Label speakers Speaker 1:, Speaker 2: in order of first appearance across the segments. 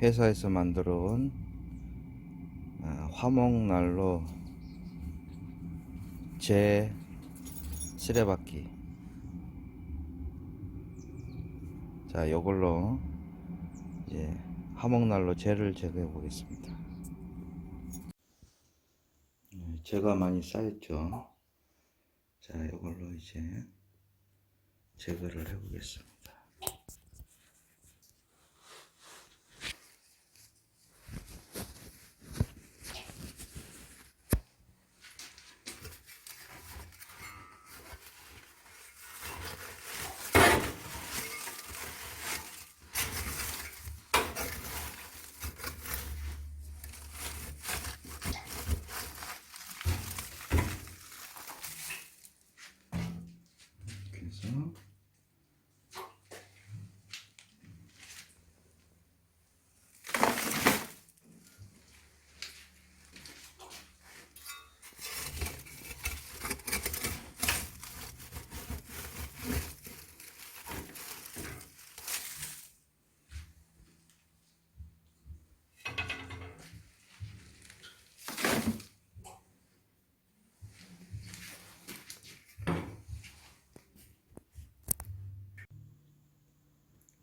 Speaker 1: 회사에서 만들어 온 아, 화목난로 제 쓰레받기. 자 요걸로 이제 화목난로 재를 제거해 보겠습니다. 네, 제가 많이 쌓였죠? 자 이걸로 이제 제거를 해 보겠습니다 그래서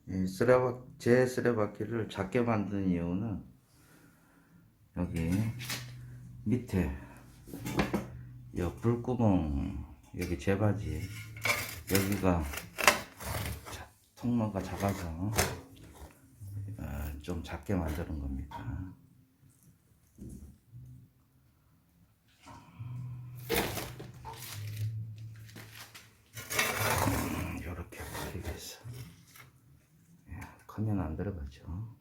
Speaker 1: 이 쓰레바, 제 쓰레받기를 작게 만든 이유는 여기 밑에 이 불구멍 여기 제 바지 여기가 자- 통로가 작아서 어, 좀 작게 만드는 겁니다. 음, 이렇게 버리겠어. 예, 크면 안 들어가죠.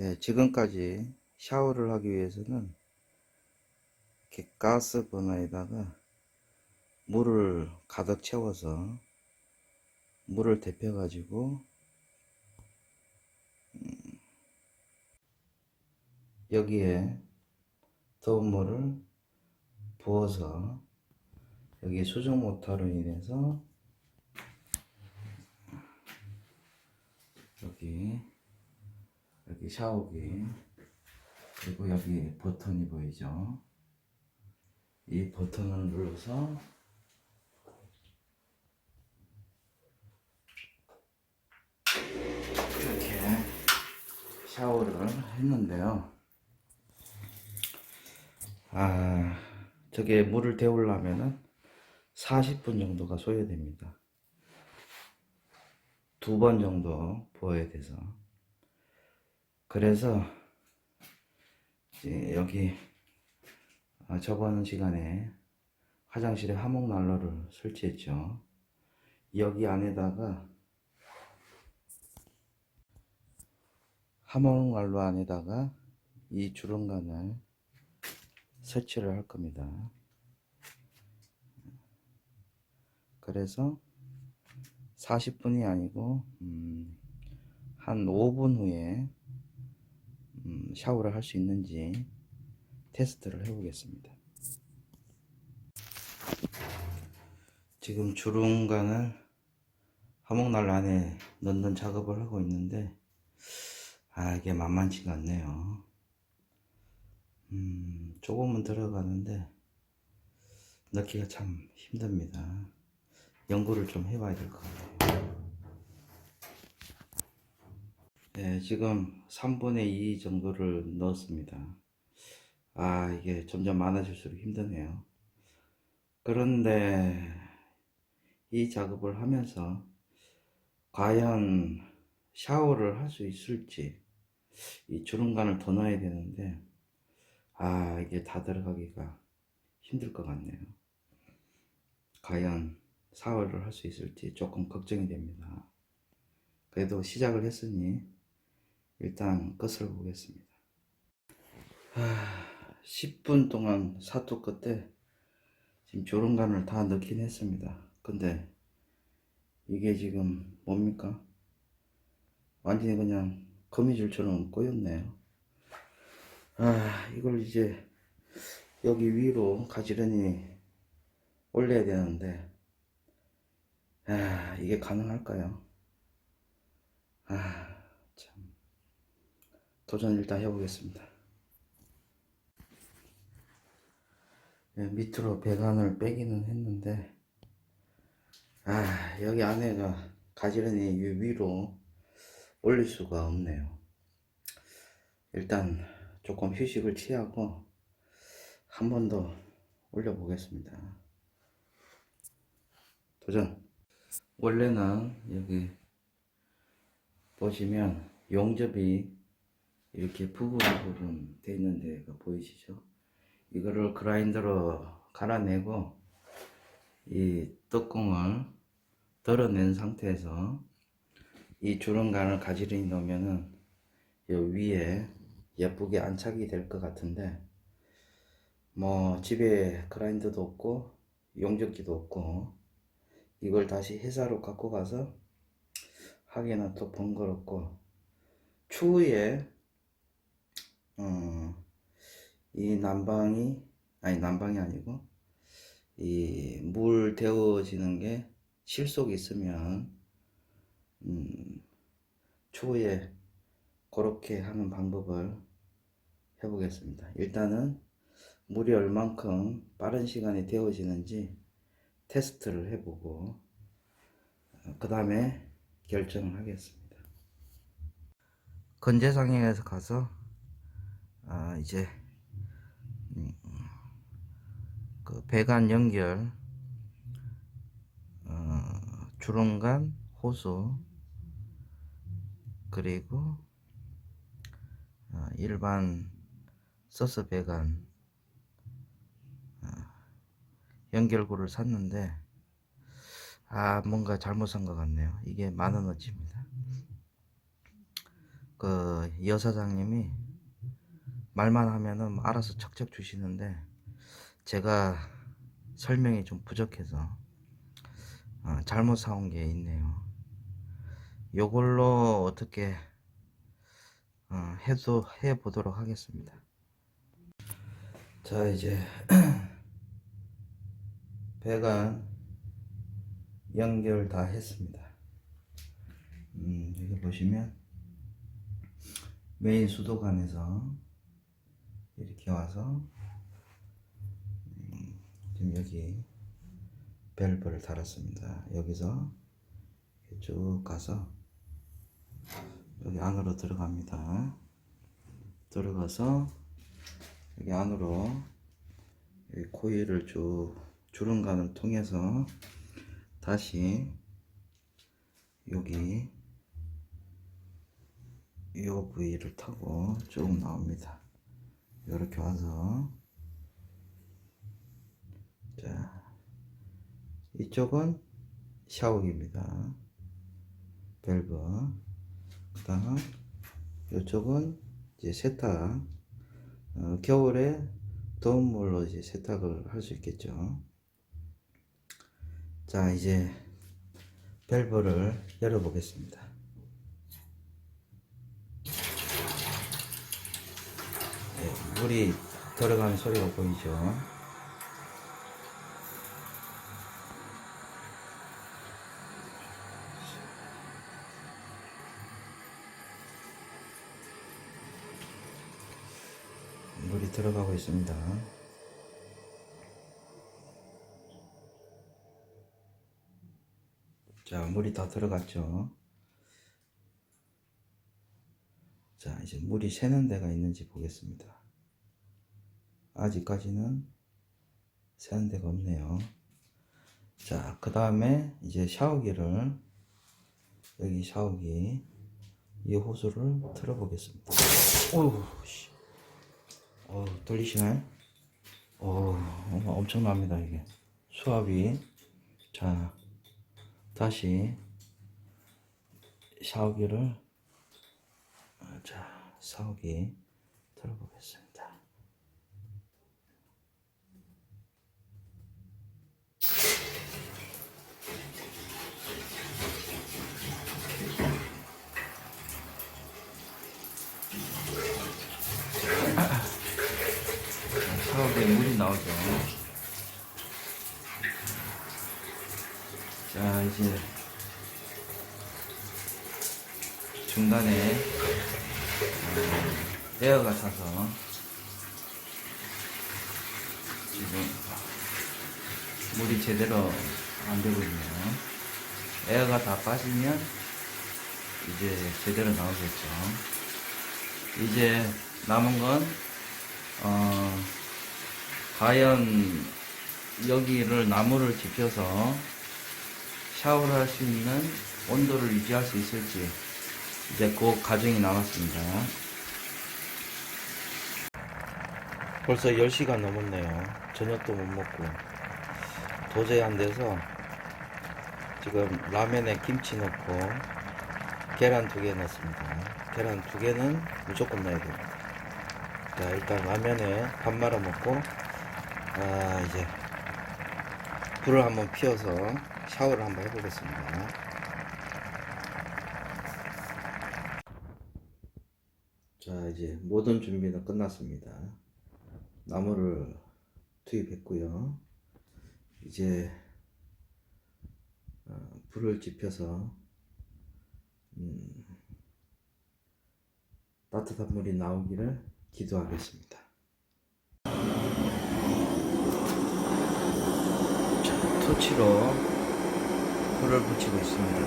Speaker 1: 예, 지금까지 샤워를 하기 위해서는 이렇게 가스 버너에다가 물을 가득 채워서 물을 데펴 가지고 여기에 더운 물을 부어서 여기 수중 모터로 인해서 여기 여기 샤워기 그리고 여기 버튼이 보이죠? 이 버튼을 눌러서 이렇게 샤워를 했는데요 아, 저게 물을 데우려면은 40분 정도가 소요됩니다. 두 번 정도 부어야 돼서. 그래서 이제 여기 아, 저번 시간에 화장실에 화목 난로를 설치했죠. 여기 안에다가 화목 난로 안에다가 이 주름관을 설치를 할 겁니다. 그래서 40분이 아니고 음, 한 5분 후에 음, 샤워를 할 수 있는지 테스트를 해보겠습니다. 지금 주름관을 화목난로 안에 넣는 작업을 하고 있는데 아 이게 만만치가 않네요. 음, 조금은 들어가는데 넣기가 참 힘듭니다. 연구를 좀 해봐야 될 것 같아요. 네, 지금 3분의 2 정도를 넣었습니다. 아, 이게 점점 많아질수록 힘드네요. 그런데 이 작업을 하면서 과연 샤워를 할 수 있을지 이 주름관을 더 넣어야 되는데 아, 이게 다 들어가기가 힘들 것 같네요. 과연 샤워를 할수 있을지 조금 걱정이 됩니다. 그래도 시작을 했으니 일단 끝을 보겠습니다. 아, 10분 동안 사투 끝에 지금 조른간을 다 넣긴 했습니다. 근데 이게 지금 뭡니까? 완전히 그냥 거미줄처럼 꼬였네요. 아, 이걸 이제 여기 위로 가지런히 올려야 되는데, 아, 이게 가능할까요? 아, 참. 도전 일단 해보겠습니다. 예, 밑으로 배관을 빼기는 했는데, 아, 여기 안에가 가지런히 이 위로 올릴 수가 없네요. 일단 조금 휴식을 취하고 한 번 더 올려보겠습니다. 도전! 원래는 여기 보시면 용접이 이렇게 부분 부분 돼 있는 데가 보이시죠? 이거를 그라인더로 갈아내고 이 뚜껑을 덜어낸 상태에서 이 주름간을 가지런히 넣으면은 이 위에 예쁘게 안착이 될 것 같은데 뭐 집에 그라인더도 없고 용접기도 없고 이걸 다시 회사로 갖고 가서 하기는 또 번거롭고 추후에 어, 이 난방이 아니 난방이 아니고 이 물 데워지는 게 실속이 있으면 음, 추후에 그렇게 하는 방법을 해보겠습니다. 일단은 물이 얼만큼 빠른 시간에 데워지는지 테스트를 해보고 그 다음에 결정을 하겠습니다. 건재상행에서 가서 아, 이제 음, 그 배관 연결 어, 주름간 호수 그리고 어, 일반 서스 배관 어, 연결구를 샀는데 아 뭔가 잘못 산 것 같네요. 이게 만원어치입니다. 그 여사장님이 말만 하면은 알아서 척척 주시는데 제가 설명이 좀 부족해서 어, 잘못 사온 게 있네요. 요걸로 어떻게 어, 해도 해 보도록 하겠습니다. 자 이제 배관 연결 다 했습니다. 음, 여기 보시면 메인 수도관에서 이렇게 와서 음, 지금 여기 밸브를 달았습니다. 여기서 쭉 가서 여기 안으로 들어갑니다. 들어가서 여기 안으로 이 코일을 쭉 주름관을 통해서 다시 여기 이 부위를 타고 쭉 나옵니다. 이렇게 와서 자 이쪽은 샤워기입니다. 밸브 그 다음 이쪽은 이제 세탁 어, 겨울에 더운 물로 이제 세탁을 할 수 있겠죠. 자 이제 밸브를 열어 보겠습니다. 네, 물이 들어가는 소리가 보이죠 물이 들어가고 있습니다. 자, 물이 다 들어갔죠. 자, 이제 물이 새는 데가 있는지 보겠습니다. 아직까지는 새는 데가 없네요. 자, 그 다음에 이제 샤워기를, 여기 샤워기, 이 호수를 틀어보겠습니다. 오우, 씨. 어, 들리시나요? 어, 엄청납니다, 이게. 수압이. 자, 다시 샤워기를, 어, 자, 샤워기 들어보겠습니다. 샤워기에 물이 나오죠. 자, 이제 중간에 어, 에어가 차서 지금 물이 제대로 안 되거든요. 에어가 다 빠지면 이제 제대로 나오겠죠. 이제 남은 건, 어, 과연 여기를 나무를 집혀서 샤워를 할 수 있는 온도를 유지할 수 있을지 이제 그 과정이 남았습니다. 벌써 10시가 넘었네요. 저녁도 못 먹고. 도저히 안 돼서 지금 라면에 김치 넣고 계란 두 개 넣습니다. 계란 두 개는 무조건 넣어야 됩니다. 자, 일단 라면에 밥 말아 먹고, 아, 이제 불을 한번 피워서 샤워를 한번 해보겠습니다. 자, 이제 모든 준비는 끝났습니다. 나무를 투입했고요. 이제 어, 불을 지펴서 음, 따뜻한 물이 나오기를 기도하겠습니다. 자, 토치로 불을 붙이고 있습니다.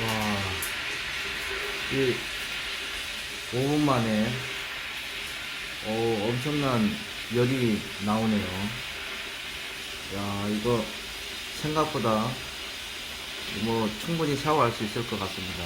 Speaker 1: 와, 이 5분 만에 어, 엄청난 열이 나오네요. 야, 이거 생각보다 뭐 충분히 샤워할 수 있을 것 같습니다.